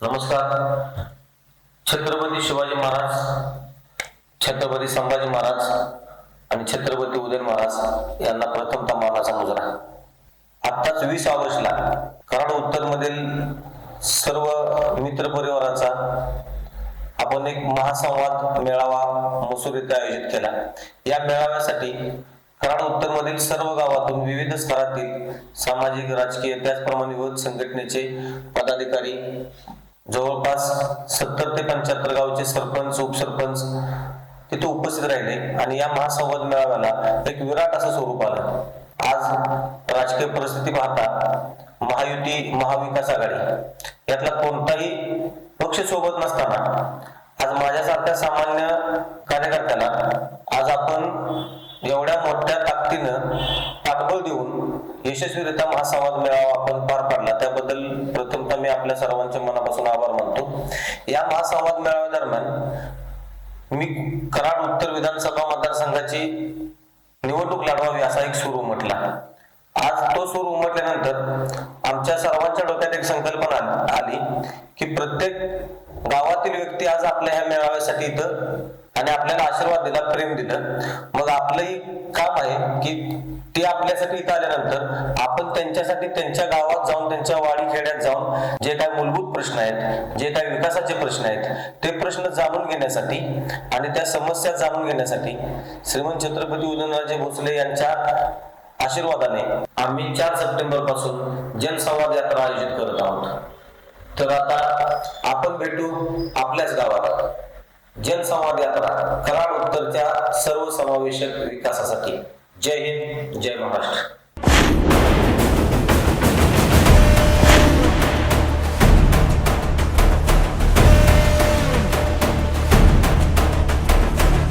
नमस्कार. छत्रपती शिवाजी महाराज छत्रपती संभाजी महाराज आणि छत्रपती उदय महाराज यांना प्रथमतः मानाचा मुजरा. आत्ताच वीस ऑगस्टला कराड उत्तर मधील सर्व मित्र परिवाराचा आपण एक महासंवाद मेळावा मसूर येथे आयोजित केला. या मेळाव्यासाठी कराड उत्तर मधील सर्व गावातून विविध स्तरातील सामाजिक राजकीय त्याचप्रमाणे विविध संघटनेचे पदाधिकारी जवळपास सत्तर ते पंच्याहत्तर गावचे सरपंच उपसरपंच तिथे उपस्थित राहिले आणि या महासंवाद मेळाव्याला एक विराट असं स्वरूप आलं. आज राजकीय परिस्थिती पाहता महायुती महाविकास आघाडी यातला कोणताही पक्ष सोबत नसताना आज माझ्यासारख्या सामान्य कार्यकर्त्याला आज आपण एवढ्या मोठ्या ताकदीनं पाठबळ देऊन यशस्वीरित्या महासंवाद मेळावा आपण पार पाडला. त्याबद्दल प्रथमतः मी आपल्या सर्वांच्या मनापासून या महासंवाद मेळाव्यादरम्यान मी कराड उत्तर विधानसभा मतदारसंघाची निवडणूक लढवावी असा एक सूर उमटला. आज तो सूर उमटल्यानंतर आमच्या सर्वांच्या डोक्यात एक संकल्पना आली की प्रत्येक गावातील व्यक्ती आज आपल्या ह्या मेळाव्यासाठी इथं आणि आपल्याला आशीर्वाद दिला प्रेम दिलं. मग आपलंही काम आहे की ते आपल्यासाठी इथं आल्यानंतर आपण त्यांच्यासाठी त्यांच्या गावात जाऊन त्यांच्या वाडी खेड्यात जाऊन जे काय मूलभूत प्रश्न आहेत जे काय विकासाचे प्रश्न आहेत ते प्रश्न जाणून घेण्यासाठी आणि त्या समस्या जाणून घेण्यासाठी श्रीमंत छत्रपती उदयनराजे भोसले यांच्या आशीर्वादाने आम्ही चार सप्टेंबरपासून जनसंवाद यात्रा आयोजित करत आहोत. तर आता आपण भेटू आपल्याच गावात. जनसंवाद यात्रा कराड उत्तरच्या सर्वसमावेशक विकासासाठी. जय हिंद जय महाराष्ट्र.